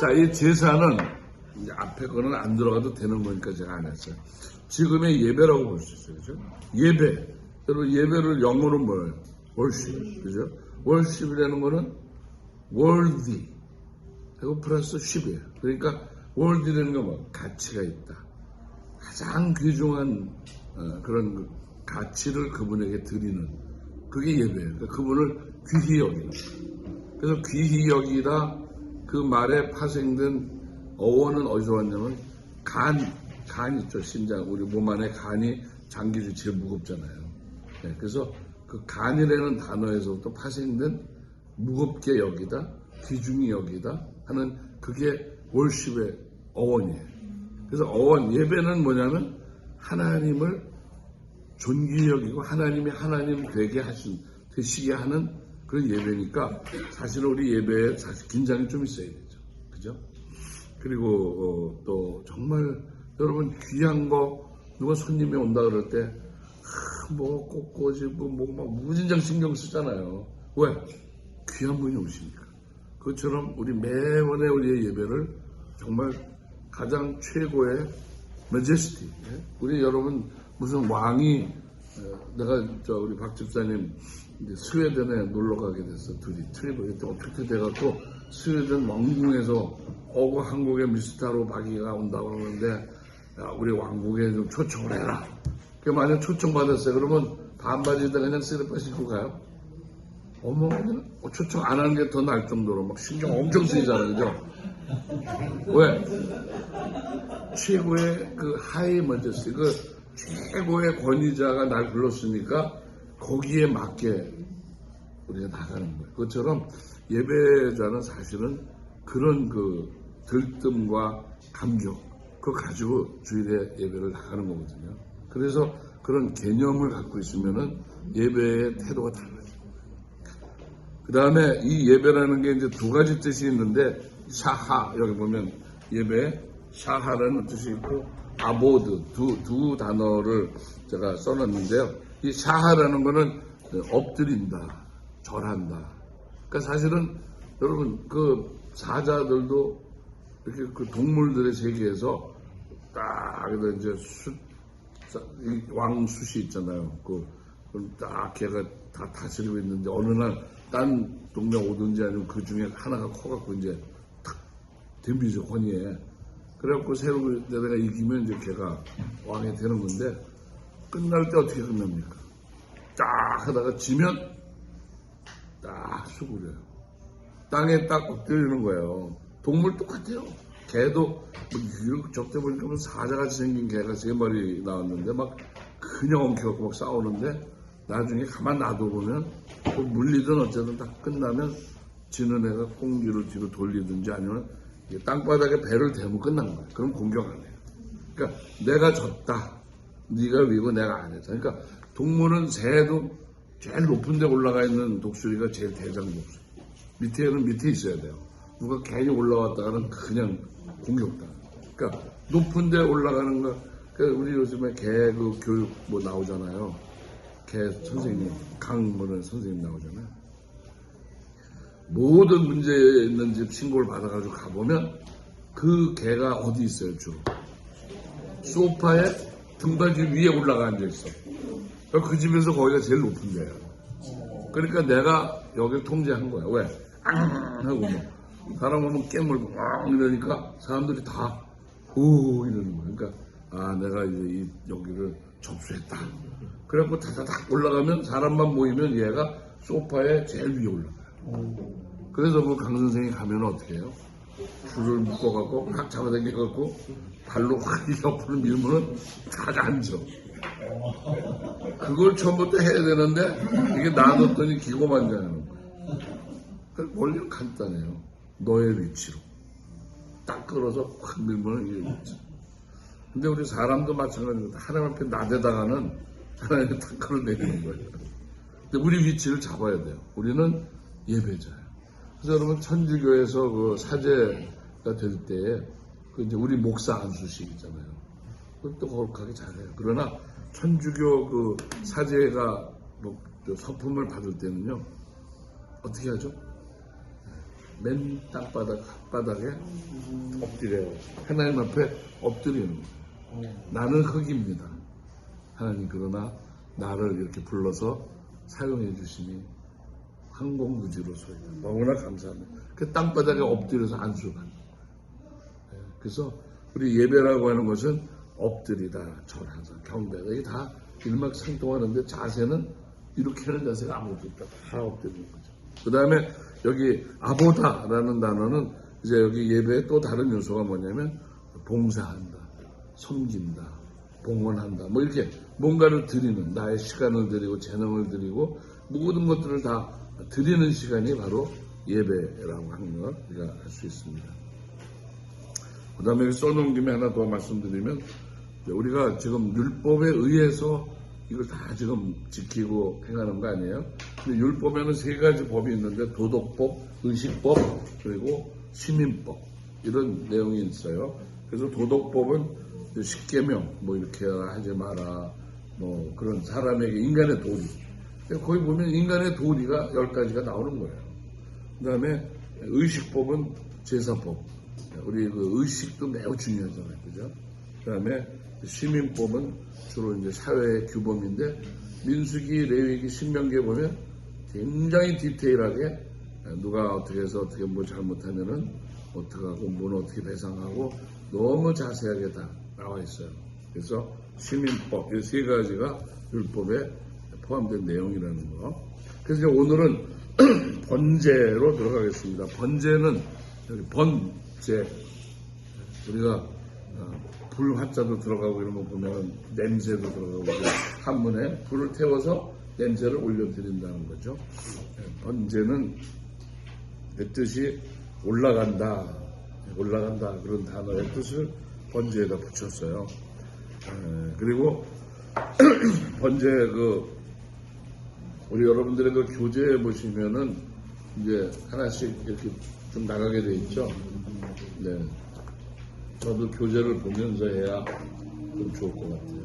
자, 이 제사는 이제 앞에 거는 안 들어가도 되는 거니까 제가 안 했어요. 지금의 예배라고 볼 수 있어요. 그죠? 예배. 여러분, 예배를 영어로 뭐예요? 월십. 그죠? 월십이라는 거는 worthy. 그리고 플러스 십이에요. 그러니까 worthy라는 건 뭐? 가치가 있다. 가장 귀중한 어, 그런 그 가치를 그분에게 드리는 그게 예배예요. 그러니까 그분을 귀히 여기는. 그래서 귀히 여기다 그 말에 파생된 어원은 어디서 왔냐면 간, 간 있죠. 심장. 우리 몸 안에 간이 장기 중 제일 무겁잖아요. 네, 그래서 그 간이라는 단어에서부터 파생된 무겁게 여기다, 귀중히 여기다 하는 그게 월십의 어원이에요. 그래서 어원, 예배는 뭐냐면 하나님을 존귀히 여기고 하나님이 하나님 되게 하신, 되시게 하는 그런 예배니까 사실은 우리 예배에 사실 긴장이 좀 있어야 되죠. 그죠? 그리고 어, 또 정말 여러분 귀한 거 누가 손님이 온다 그럴 때 아, 뭐 꽃꽂이고 뭐막 무진장 신경 쓰잖아요. 왜? 귀한 분이 오시니까. 그것처럼 우리 매번의 우리의 예배를 정말 가장 최고의 메제스티. 예? 우리 여러분 무슨 왕이 어, 내가 저 우리 박 집사님 이제 스웨덴에 놀러 가게 됐어 둘이 트립을 그때 어떻게 돼갖고 스웨덴 왕궁에서 어고 한국의 미스터로 박이가 온다고 그러는데 야, 우리 왕국에 좀 초청을 해라. 그 만약 초청 받았어요. 그러면 반바지에다 그냥 쓰레빠 신고 가요. 어머, 그냥 초청 안 하는 게더 나을 정도로 막 신경 엄청 쓰이잖아요. 그죠? 왜? 최고의 그 하이 먼저스, 그 최고의 권위자가 날 불렀으니까 거기에 맞게 우리가 나가는 거예요. 그것처럼 예배자는 사실은 그런 그 들뜸과 감격, 그거 가지고 주일에 예배를 나가는 거거든요. 그래서 그런 개념을 갖고 있으면은 예배의 태도가 달라요. 그 다음에 이 예배라는 게 이제 두 가지 뜻이 있는데, 샤하, 여기 보면 예배, 샤하라는 뜻이 있고, 아보드, 두, 두 단어를 제가 써놨는데요. 이 샤하라는 거는 엎드린다, 절한다. 그러니까 사실은 여러분, 그 사자들도 이렇게 그 동물들의 세계에서 딱, 이제 수, 이 왕수시 있잖아요. 그, 딱 걔가 다 다스리고 있는데 어느 날 딴 동네 오든지 아니면 그 중에 하나가 커갖고 이제 탁 덤비죠, 권위에. 그래갖고 새로 내가 이기면 이제 걔가 왕이 되는 건데 끝날 때 어떻게 끝납니까? 딱 하다가 지면 딱 수그려요. 땅에 딱 엎드리는 거예요. 동물 똑같아요. 개도 뭐 적대 보니까 뭐 사자같이 생긴 개가 세 마리 나왔는데 막 그냥 엉켜갖고 막 싸우는데 나중에 가만 놔둬보면 또 물리든 어쨌든 다 끝나면 지는 애가 꽁기를 뒤로 돌리든지 아니면 땅바닥에 배를 대면 끝난 거예요. 그럼 공격 안 해요. 그러니까 내가 졌다. 네가 위고 내가 안 했다. 그러니까 동물은 새도 제일 높은 데 올라가 있는 독수리가 제일 대장 독수리. 밑에는 밑에 있어야 돼요. 누가 괜히 올라왔다가는 그냥 공격다. 그러니까 높은 데 올라가는 거, 그러니까 우리 요즘에 개 그 교육 뭐 나오잖아요. 개 선생님, 강문은 선생님 나오잖아요. 모든 문제 있는 집 신고를 받아가지고 가보면 그 개가 어디 있어요, 주로? 소파에 등받이 위에 올라가 앉아 있어. 그 집에서 거기가 제일 높은 데야. 그러니까 내가 여기를 통제한 거야. 왜? 앙! 하고 뭐. 사람 오면 깨물고 앙! 이러니까 사람들이 다, 오! 이러는 거야. 그러니까, 아, 내가 이제 이, 여기를 접수했다. 그래갖고 다다닥 올라가면 사람만 모이면 얘가 소파에 제일 위에 올라가요. 그래서 그 강 선생이 가면 어떻게 해요? 줄을 묶어갖고 확 잡아당겨갖고 발로 확 옆으로 밀면은 다 앉아. 그걸 처음부터 해야 되는데 이게 놔뒀더니 기고만장하는 거야. 그 원리는 간단해요. 너의 위치로. 딱 끌어서 확 밀면은 이게 위치. 근데 우리 사람도 마찬가지입니다. 하나님 앞에 나대다가는 하나님이 탁 끌어내리는 거예요. 근데 우리 위치를 잡아야 돼요. 우리는 예배자예요. 그래서 여러분 천주교에서 그 사제가 될 때에 그 이제 우리 목사 안수식 있잖아요. 그것도 거룩하게 잘해요. 그러나 천주교 그 사제가 뭐저 서품을 받을 때는요 어떻게 하죠? 맨 땅바닥 바닥에 엎드려요. 하나님 앞에 엎드리는 거예요. 나는 흙입니다. 하나님 그러나 나를 이렇게 불러서 사용해 주시니 항공무지로서 너무나 감사합니다. 그 땅바닥에 엎드려서 안수가. 예, 그래서 우리 예배라고 하는 것은 엎드리다, 절하다, 경배다. 이게 다 일맥상통하는데 자세는 이렇게 하는 자세가 아무것도 없다. 다 엎드리는 거죠. 그 다음에 여기 아보다라는 단어는 이제 여기 예배의 또 다른 요소가 뭐냐면 봉사한다, 섬긴다, 봉헌한다. 뭐 이렇게 뭔가를 드리는 나의 시간을 드리고 재능을 드리고 모든 것들을 다 드리는 시간이 바로 예배라고 하는 걸 우리가 알 수 있습니다. 그 다음에 써놓은 김에 하나 더 말씀드리면 우리가 지금 율법에 의해서 이걸 다 지금 지키고 행하는 거 아니에요? 근데 율법에는 세 가지 법이 있는데 도덕법, 의식법, 그리고 시민법 이런 내용이 있어요. 그래서 도덕법은 십계명 뭐 이렇게 하지 마라 뭐 그런 사람에게 인간의 도리 거기 보면 인간의 도리가 열 가지가 나오는 거예요. 그 다음에 의식법은 제사법. 우리 그 의식도 매우 중요하잖아요. 그죠? 그 다음에 시민법은 주로 이제 사회의 규범인데 민수기, 레위기, 신명기에 보면 굉장히 디테일하게 누가 어떻게 해서 어떻게 뭐 잘못하면은 어떻게 하고 뭘 어떻게 배상하고 너무 자세하게 다 나와 있어요. 그래서 시민법 이 세 가지가 율법에 포함된 내용이라는 거. 그래서 이제 오늘은 번제로 들어가겠습니다. 번제는 여기 번제 우리가 어, 불 화자도 들어가고 이런 거 보면 냄새도 들어가고 한문에 불을 태워서 냄새를 올려드린다는 거죠. 예, 번제는 그 뜻이 올라간다, 올라간다 그런 단어의 뜻을 번제에다 붙였어요. 에, 그리고 번제 그 우리 여러분들의 그 교재에 보시면은 이제 하나씩 이렇게 좀 나가게 돼 있죠. 네. 저도 교재를 보면서 해야 좀 좋을 것 같아요.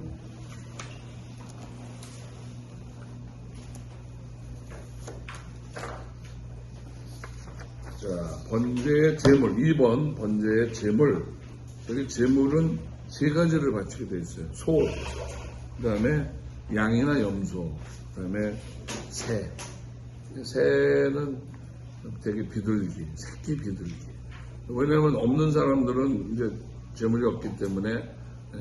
자, 번제의 제물, 2번 번제의 제물. 여기 제물은 세 가지를 바치게 돼 있어요. 소, 그 다음에 양이나 염소, 그 다음에 새. 새는 되게 비둘기, 새끼 비둘기. 왜냐하면 없는 사람들은 이제 재물이 없기 때문에 에,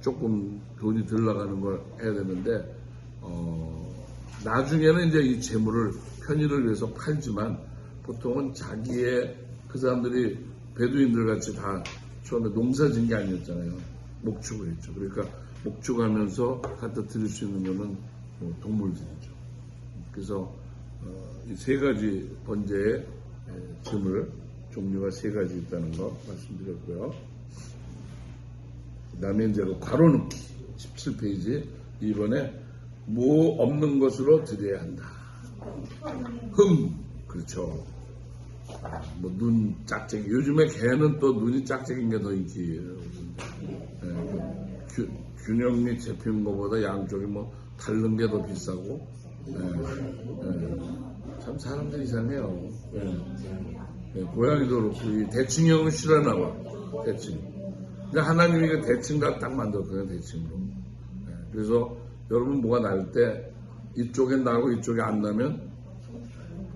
조금 돈이 들 나가는 걸 해야 되는데 어, 나중에는 이제 이 재물을 편의를 위해서 팔지만 보통은 자기의 그 사람들이 베두인들 같이 다 처음에 농사 진게 아니었잖아요. 목축을 했죠. 그러니까 목축하면서 갖다 드릴 수 있는 거는 뭐 동물들이죠. 그래서 어, 이세 가지 번제의 에, 재물 종류가 세 가지 있다는 거 말씀드렸고요. 이제 그 괄호넣기 17페이지 이번에 뭐 없는 것으로 드려야 한다. 흠 그렇죠. 뭐 눈 짝짝이 요즘에 개는 또 눈이 짝짝인 게 더 인기예요. 예, 그 균- 균형 및 잡힌 것보다 양쪽이 뭐 다른 게 더 비싸고 예, 예. 참 사람들 이상해요. 예. 예, 고양이도 그렇고 이 대칭형은 싫어하나 봐. 대칭. 근데 하나님이 그 대칭과 딱 만들었거든요. 대칭으로. 예, 그래서 여러분 뭐가 날 때 이쪽에 나고 이쪽에 안 나면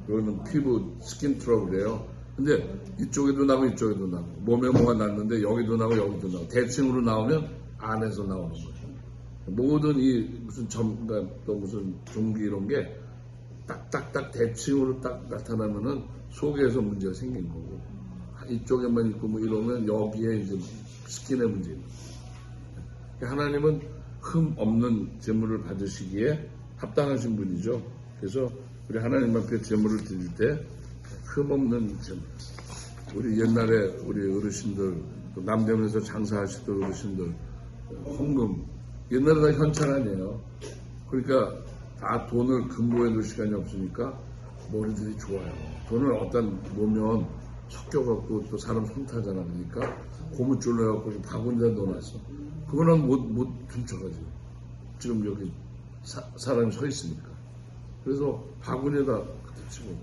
그거는 피부 스킨 트러블이에요. 근데 이쪽에도 나고 이쪽에도 나고 몸에 뭐가 났는데 여기도 나고 여기도 나고 대칭으로 나오면 안에서 나오는 거예요. 모든 이 무슨 점, 그러니까 또 무슨 종기 이런 게 딱딱딱 대칭으로 딱 나타나면은 속에서 문제가 생긴 거고 이쪽에만 있고 뭐 이러면 여기에 이제 스킨의 문제입니다. 하나님은 흠 없는 재물을 받으시기에 합당하신 분이죠. 그래서 우리 하나님 앞에 재물을 드릴 때 흠 없는 재물. 우리 옛날에 우리 어르신들 또 남대문에서 장사하시던 어르신들 헌금 옛날에 다 현찰 아니에요. 그러니까 다 돈을 금고에 넣을 시간이 없으니까 머리들이 좋아요. 돈을 어디다 놓으면 섞여갖고 또 사람 손 타잖아. 그러니까 고무줄로 해갖고 바구니에 넣어놨어. 그거는 못, 못 훔쳐가지. 지금 여기 사, 사람이 서 있으니까. 그래서 바구니에다 그때 치고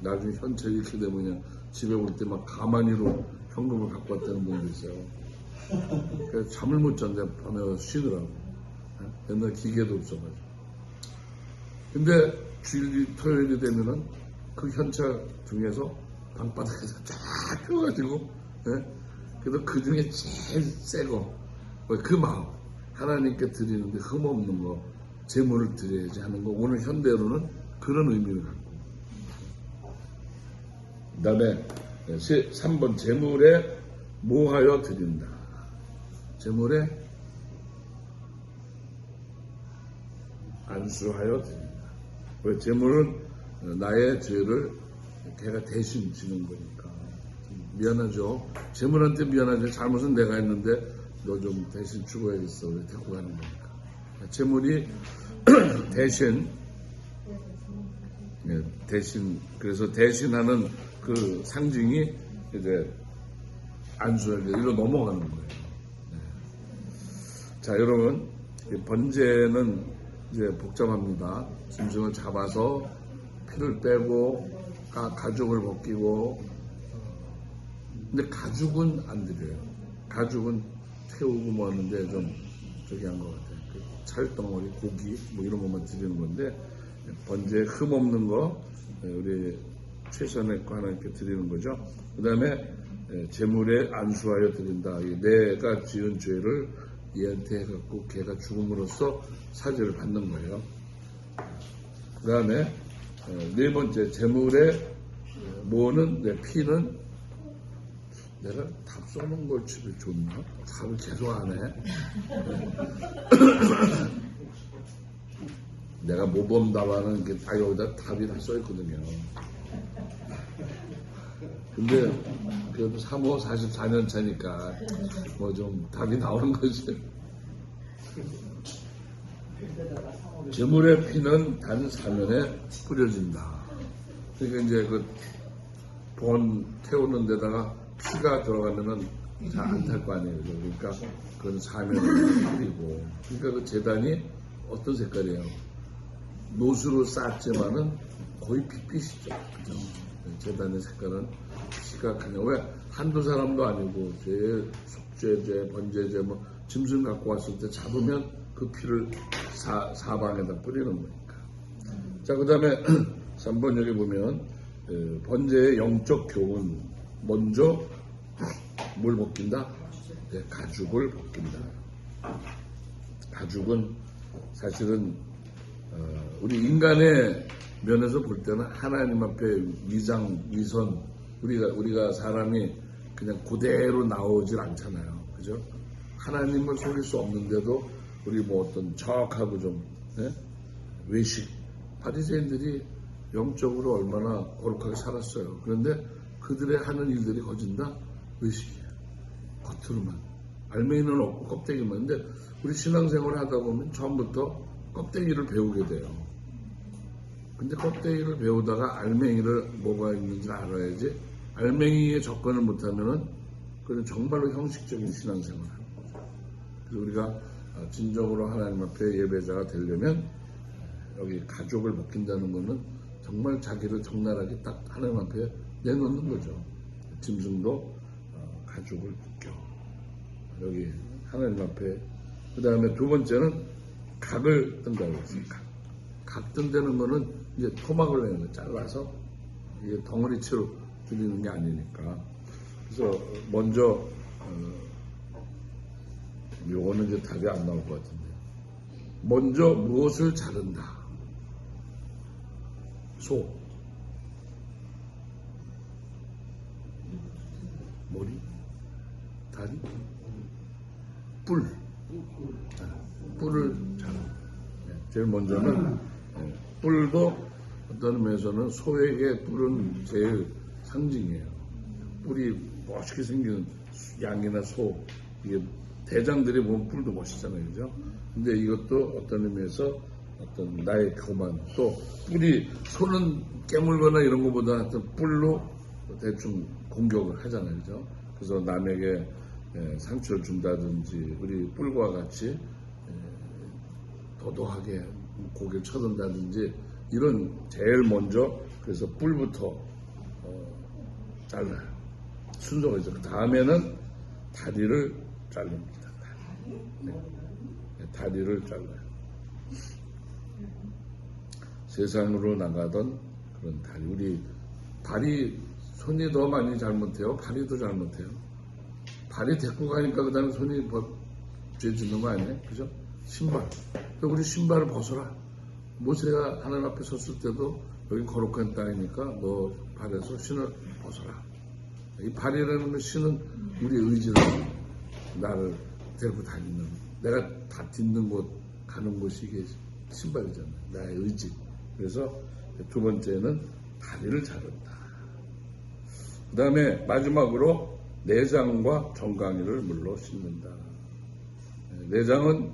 나중에 현찰 이렇게 되면 그냥 집에 올 때 막 가만히로 현금을 갖고 왔다는 분도 있어요. 그래서 잠을 못 잤는데 밤에 쉬더라고. 예? 옛날 기계도 없어가지고. 근데 주일이 토요일이 되면은 그 현차 중에서 방바닥에서 쫙 펴가지고, 예? 그래도 그 중에 제일 새거, 그 마음. 하나님께 드리는데 흠 없는 거, 재물을 드려야지 하는 거. 오늘 현대로는 그런 의미를 갖고. 그 다음에 3번 재물에 뭐하여 드린다. 재물에 안수하여 드린다. 왜 재물은 나의 죄를 걔가 대신 지는 거니까 미안하죠. 재물한테 미안하죠. 잘못은 내가 했는데 너 좀 대신 죽어야겠어. 왜 데리고 가는 거니까. 재물이 대신 예, 대신 그래서 대신하는 그 상징이 이제 안수하게 이로 넘어가는 거예요. 예. 자 여러분 이 번제는 이제 복잡합니다. 짐승을 잡아서 피를 빼고 가, 가죽을 벗기고 근데 가죽은 안 드려요. 가죽은 태우고 뭐 하는데 좀 저기 한 것 같아요. 그 찰덩어리, 고기 뭐 이런 것만 드리는 건데 번제 흠 없는 거 우리 최선의 거 하나님께 드리는 거죠. 그 다음에 재물에 안수하여 드린다. 이 내가 지은 죄를 얘한테 해갖고 걔가 죽음으로써 사죄를 받는 거예요. 그 다음에 네 번째 재물에 뭐는 내 피는 내가 답 쏘는 걸 집에 줬나? 답을 계속 안 해. 내가 모범답안은 이렇게 다 여기다 답이 다 써있거든요. 근데 그래도 3호 44년 차니까 뭐 좀 답이 나오는 거지. 재물의 피는 단 사면에 뿌려진다. 그러니까 이제 그 본 태우는 데다가 피가 들어가면은 잘 안 탈 거 아니에요. 그러니까 그건 사면에 뿌리고. 그러니까 그 재단이 어떤 색깔이에요? 노수로 쌌지만은 거의 핏빛이죠. 그죠? 재단의 색깔은 그냥 왜 한두 사람도 아니고 제 속죄제, 번제제 뭐 짐승 갖고 왔을 때 잡으면 그 피를 사, 사방에다 뿌리는 거니까. 자, 그 다음에 3번 여기 보면 그 번제의 영적 교훈 먼저 뭘 벗긴다? 네, 가죽을 벗긴다. 가죽은 사실은 어, 우리 인간의 면에서 볼 때는 하나님 앞에 위장, 위선, 우리가, 우리가 사람이 그냥 그대로 나오질 않잖아요. 그죠? 하나님을 속일 수 없는데도 우리 뭐 어떤 척하고 좀, 예? 외식. 바리새인들이 영적으로 얼마나 거룩하게 살았어요. 그런데 그들의 하는 일들이 거진다? 외식이에요. 겉으로만. 알맹이는 없고 껍데기만. 근데 우리 신앙생활을 하다 보면 처음부터 껍데기를 배우게 돼요. 근데 껍데기를 배우다가 알맹이를 뭐가 있는지 알아야지 알맹이에 접근을 못하면은 그는 정말로 형식적인 신앙생활을 하는 거죠. 그래서 우리가 진정으로 하나님 앞에 예배자가 되려면 여기 가족을 벗긴다는 거는 정말 자기를 적나라하게 딱 하나님 앞에 내놓는 거죠. 짐승도 어, 가족을 벗겨. 여기 하나님 앞에 그 다음에 두 번째는 각을 뜬다고 했어요. 각. 각 뜬다는 거는 이제 토막을 내는 거 잘라서 이게 덩어리채로 드리는 게 아니니까. 그래서 먼저 어, 요거는 이제 답이 안 나올 것 같은데. 먼저 무엇을 자른다. 소. 머리? 다리? 뿔. 네, 뿔을 자른. 네, 제일 먼저는 네, 뿔도 어떤 면에서는 소에게 뿔은 제일 상징이에요. 뿔이 멋있게 생긴 양이나 소, 이게 대장들이 보면 뿔도 멋있잖아요, 그죠? 근데 이것도 어떤 의미에서 어떤 나의 교만, 또 뿔이 손은 깨물거나 이런 것보다 어떤 뿔로 대충 공격을 하잖아요, 그죠? 그래서 남에게 예, 상처를 준다든지 우리 뿔과 같이 예, 도도하게 고개를 쳐든다든지 이런 제일 먼저 그래서 뿔부터 어, 잘라요. 순서가 있죠. 그 다음에는 다리를 자릅니다. 다리. 네. 네, 다리를 잘라요. 세상으로 나가던 그런 다리. 우리 발이 손이 더 많이 잘못해요. 발이 더 잘못해요. 발이 데리고 가니까 그 다음에 손이 죄 짓는 거 아니에요? 그죠? 신발. 또 우리 신발을 벗어라. 모세가 하나님 앞에 섰을 때도 여기 거룩한 땅이니까 너 발에서 신을 벗어라. 이 발이라는 건 신은 우리 의지를 나를 데리고 다니는 내가 다 딛는 곳 가는 곳이 이게 신발이잖아요. 나의 의지. 그래서 두 번째는 다리를 자른다. 그 다음에 마지막으로 내장과 정강이를 물로 씻는다. 내장은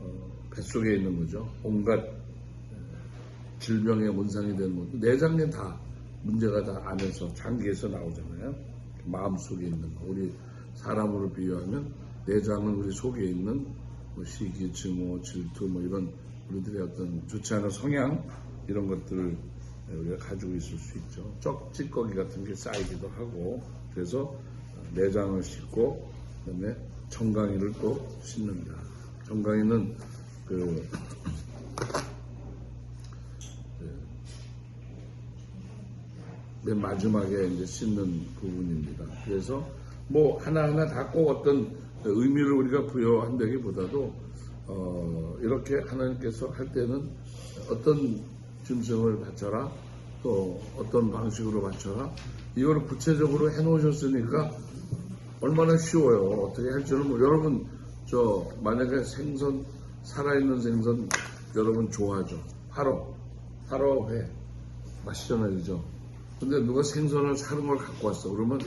어, 뱃속에 있는 거죠. 온갖 어, 질병의 원상이 되는 거죠. 내장에 다 문제가 다 안에서 장기에서 나오잖아요. 마음 속에 있는 거. 우리 사람으로 비유하면 내장은 우리 속에 있는 뭐 시기, 증오, 질투 뭐 이런 우리들의 어떤 좋지 않은 성향 이런 것들을 우리가 가지고 있을 수 있죠. 쩍 찌꺼기 같은 게 쌓이기도 하고 그래서 내장을 씻고 그다음에 정강이를 또 씻는다. 정강이는 그, 맨 마지막에 이제 씻는 부분입니다. 그래서 뭐 하나하나 다 꼭 어떤 의미를 우리가 부여한다기보다도 어, 이렇게 하나님께서 할 때는 어떤 짐승을 바쳐라 또 어떤 방식으로 바쳐라 이걸 구체적으로 해놓으셨으니까 얼마나 쉬워요. 어떻게 할 줄은 뭐 여러분 저 만약에 생선 살아있는 생선 여러분 좋아하죠. 하러 하러 회 맛있잖아요, 그죠? 근데 누가 생선을 사는 걸 갖고 왔어. 그러면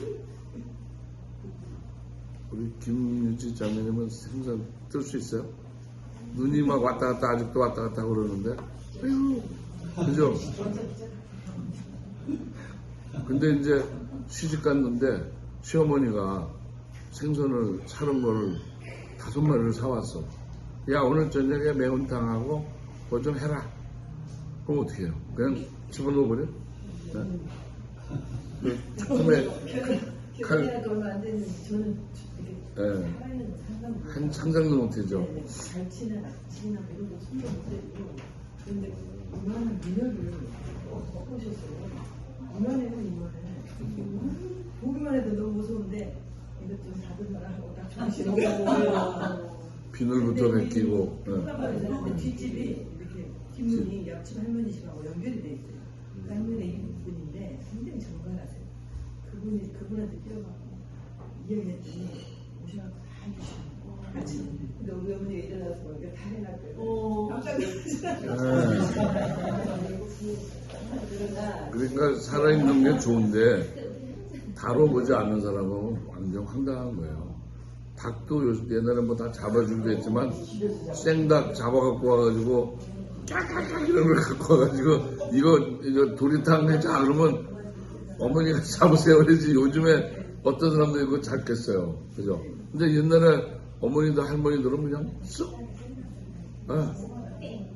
우리 김유지 장모님은 생선 뜰 수 있어요? 눈이 막 왔다 갔다 아직도 왔다 갔다 그러는데 아유 그죠? 근데 이제 시집 갔는데 시어머니가 생선을 사는 거를 다섯 마리를 사왔어. 야 오늘 저녁에 매운탕하고 뭐 좀 해라. 그럼 어떻게 해요? 그냥 집어넣어 버려? 네? 그 작품에 칼- 얼마 안 됐는데 저는 예, 살아있는 상상 한 상상도 못하죠. 갈치나 낙지나 뭐 이런 거 손도 못 대고 근데 이만한 미녀를 보셨어요 이만해는 이만해 보기만 해도 너무 무서운데 이것 좀 다듬어라 하고 딱 정신없고 비늘부터 벗기고. 예. 뒷집이 이렇게 뒷문이 옆집 할머니 집하고 연결이 돼 있어요. 그 할머니 이분인데 굉장히. 그분이 그분한테 뛰어가고 이야기했더니 오셔서 다 해주시고 같이 근데 우리 어머니가 일어나서 이렇게 다 해놨대요. 깜짝 놀랐어요. 그러니까 살아있는 게 좋은데 다뤄보지 않는 사람은 완전 황당한 거예요. 닭도 요즘 옛날에 뭐 다 잡아주기도 했지만 생닭 잡아갖고 와가지고 깍깍깍 이런 걸 갖고 와가지고 이거 이거 도리탕 해자 그러면 어머니가 잡으세요 그러지 요즘에 어떤 사람들이 이거 잡겠어요 그죠 근데 옛날에 어머니도 할머니들은 그냥 쓱 예.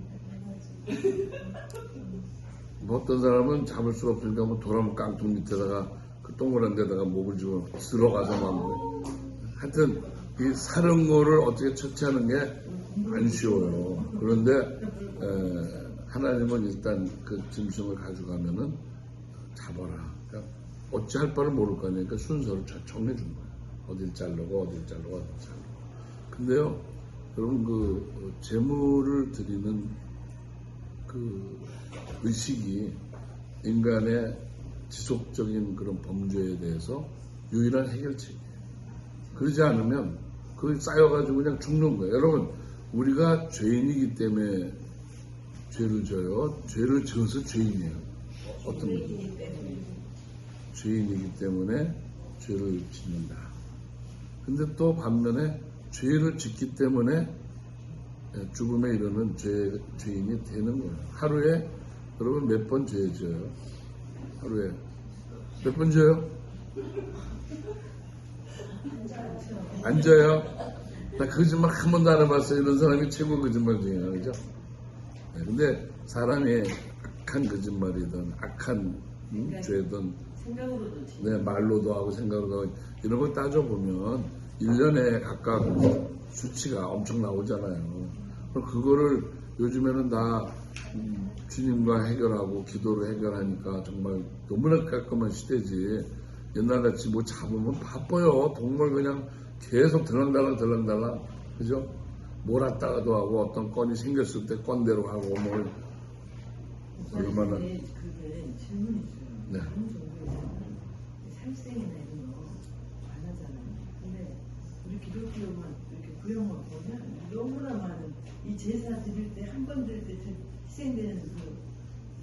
뭐 어떤 사람은 잡을 수가 없으니까 뭐 도라무 깡통 밑에다가 그 동그란 데다가 목을 집어 들어가서 막 뭐. 하여튼 이 사는 거를 어떻게 처치하는 게 안 쉬워요. 그런데 에, 하나님은 일단 그 짐승을 가져가면은 잡아라. 그러니까 어찌할 바를 모를 거 아니니까 순서를 쫙 정해 준 거예요. 어딜 자르고 어딜 자르고 어딜 자르고. 근데요, 여러분 그 어, 재물을 드리는 그 의식이 인간의 지속적인 그런 범죄에 대해서 유일한 해결책이에요. 그러지 않으면 그 쌓여가지고 그냥 죽는 거예요. 여러분, 우리가 죄인이기 때문에 죄를 져요. 죄를 지어서 죄인이에요. 어떤? 죄인이기 때문에 죄를 짓는다. 근데 또 반면에 죄를 짓기 때문에 죽음에 이르는 죄, 죄인이 되는 거예요. 하루에 여러분 몇 번죄 지어요? 하루에 몇번 지어요? 안 져요? 나 거짓말 한 번도 안 해봤어요. 이런 사람이 최고 거짓말 중이에요. 그죠? 네, 근데 사람이 악한 거짓말이든 악한 음, 죄든 생각으로도 지금 네, 말로도 하고 생각으로 하고 이런 걸 따져보면 1년에 각각 수치가 엄청 나오잖아요. 그럼 그거를 요즘에는 다 음, 주님과 해결하고 기도로 해결하니까 정말 너무나 깔끔한 시대지. 옛날같이 뭐 잡으면 바빠요. 동물 그냥 계속 들랑달랑 들랑달랑. 그죠? 몰았다가도 하고 어떤 건이 생겼을 때 건대로 하고 뭘 얼마나- 근데 그게 질문이 있어요. 네. 살생이나 이런 거안 하잖아요. 근데 우리 기독교만 이렇게 구형을 보면 너무나 많은 이 제사 드릴 때 한 번 드릴 때 희생되는 그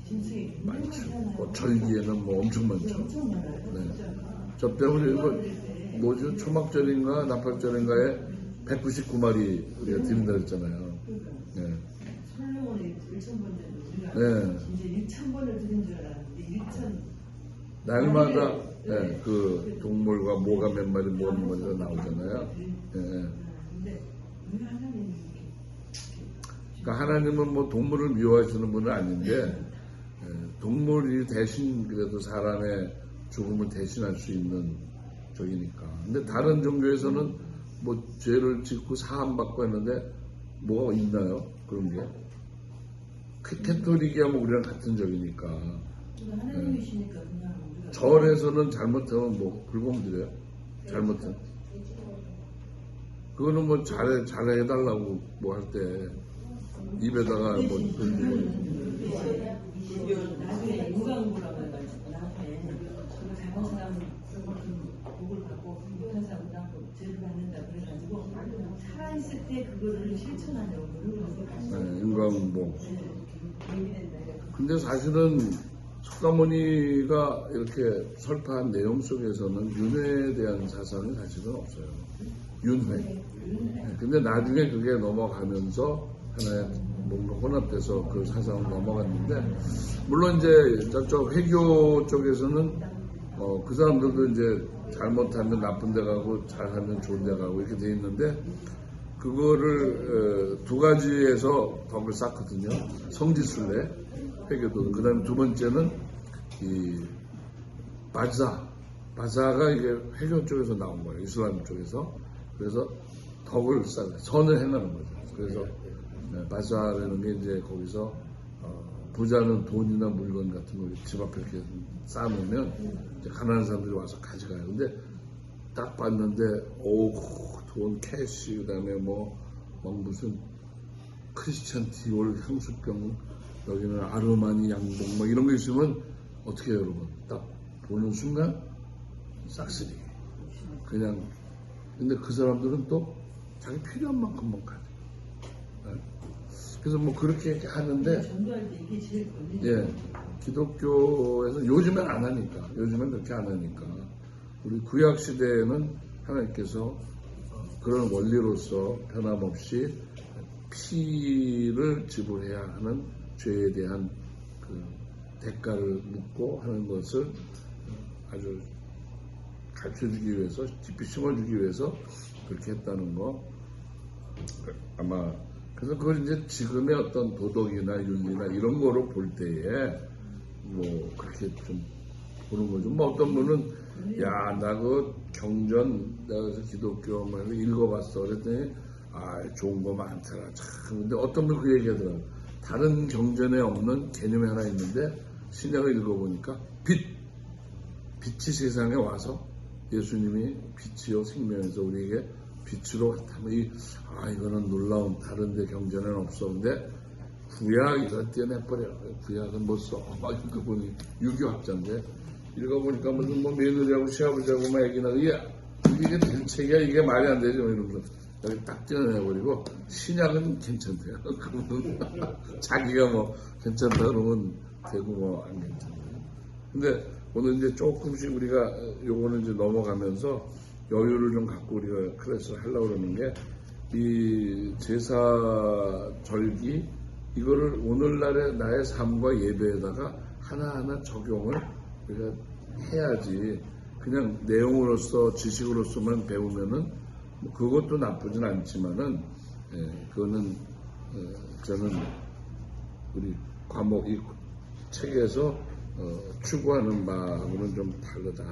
짐승이 많죠. 뭐 절기에는 뭐 엄청 네, 많죠. 엄청 많아요. 네. 저 드릴 때 뭐죠? 초막절인가 나팔절인가에 199마리 우리가 드린다. 그러니까 네. 설령원에 1천 번 되는 우리가 네. 이제 1천 번을 드린 줄 알았는데 1천 날마다 네. 네, 그 동물과 뭐가 몇 마리 뭐 마리가 나오잖아요. 네. 근데 왜 하나님이 이렇게 그러니까 하나님은 뭐 동물을 미워하시는 분은 아닌데 예, 동물이 대신 그래도 사람의 죽음을 대신할 수 있는 적이니까. 근데 다른 종교에서는 뭐 죄를 짓고 사함 받고 했는데 뭐가 있나요? 그런 게? 크- 캐톨릭이야 뭐 우리랑 같은 적이니까. 하나님이시니까 그냥 우리가 절에서는 잘못하면 뭐 불공 드려요? 잘못하면. 그거는 뭐 잘해, 잘해달라고 뭐 할 때 입에다가 뭐 돌리고 나중에 인간구라고 해가지고 나한테 그거 사람은 무슨 복을 받고 사람은 나고 죄를 받는다 그래가지고 살아있을 때 그거를 실천하냐고 그러고 네, 인과응보. 근데 사실은 석가모니가 이렇게 설파한 내용 속에서는 윤회에 대한 사상이 사실은 없어요. 윤회. 네, 근데 나중에 그게 넘어가면서 하나의 뭔가 혼합돼서 그 사상을 넘어갔는데 물론 이제 저쪽 회교 쪽에서는 어, 그 사람들도 이제 잘못하면 나쁜 데 가고 잘하면 좋은 데 가고 이렇게 돼 있는데 그거를 어, 두 가지에서 덕을 쌓거든요. 성지순례 회교도 그 다음에 두 번째는 이 바자 바자가 이게 회교 쪽에서 나온 거예요. 이슬람 쪽에서 그래서 덕을 쌓는 선을 행하는 거죠. 그래서 네, 바자라는 게 이제 거기서 어, 부자는 돈이나 물건 같은 거집 앞에 이렇게 쌓아놓으면 가난한 사람들이 와서 가져가요. 근데 딱 봤는데 오돈 캐시 그다음에 뭐, 막 무슨 크리스찬 디올 향수병 여기는 아르마니 양복 뭐 이런 거 있으면 어떻게 해요 여러분? 딱 보는 순간 싹쓸이. 그냥. 근데 그 사람들은 또 자기 필요한 만큼만 가져 네. 그래서 뭐 그렇게 하는데 예, 기독교에서 요즘엔 안 하니까, 요즘엔 그렇게 안 하니까, 우리 구약 시대에는 하나님께서 어, 그런 원리로서 변함없이 피를 지불해야 하는 죄에 대한 그 대가를 묻고 하는 것을 아주 가르쳐 주기 위해서, 깊이 심어 주기 위해서 그렇게 했다는 거. 아마 그래서 그걸 이제 지금의 어떤 도덕이나 윤리나 이런 거로 볼 때에 뭐 그렇게 좀 보는 거죠. 뭐 어떤 분은 야 나 그 경전 내가 그래서 기독교 뭐 읽어봤어. 그랬더니 아 좋은 거 많더라. 참 근데 어떤 분 그 얘기하더라고. 다른 경전에 없는 개념이 하나 있는데 신약을 읽어보니까 빛 빛이 세상에 와서 예수님이 빛이요 생명에서 우리에게 빛으로 왔다면 이, 아 이거는 놀라운 다른데 경전에는 없어. 근데 구약 이거 떼내버려. 구약은 뭐써? 막 읽어보니 유교 학자인데 읽어보니까 무슨 뭐 며느리하고 시아버지하고 막 얘기 나고 야 이게 대책이야? 이게 말이 안 되죠 이러면서 여기 딱 떼어내버리고 신약은 괜찮대요. 그분은 자기가 뭐 괜찮다 그러면 되고 뭐 안 괜찮대요 근데 오늘 이제 조금씩 우리가 요거는 이제 넘어가면서 여유를 좀 갖고 우리가 클래스를 하려고 그러는 게 이 제사 절기 이거를 오늘날의 나의 삶과 예배에다가 하나하나 적용을 우리가 해야지 그냥 내용으로서 지식으로서만 배우면은 뭐 그것도 나쁘진 않지만은 예, 그거는 어, 저는 우리 과목 이 책에서 어, 추구하는 바하고는 좀 다르다.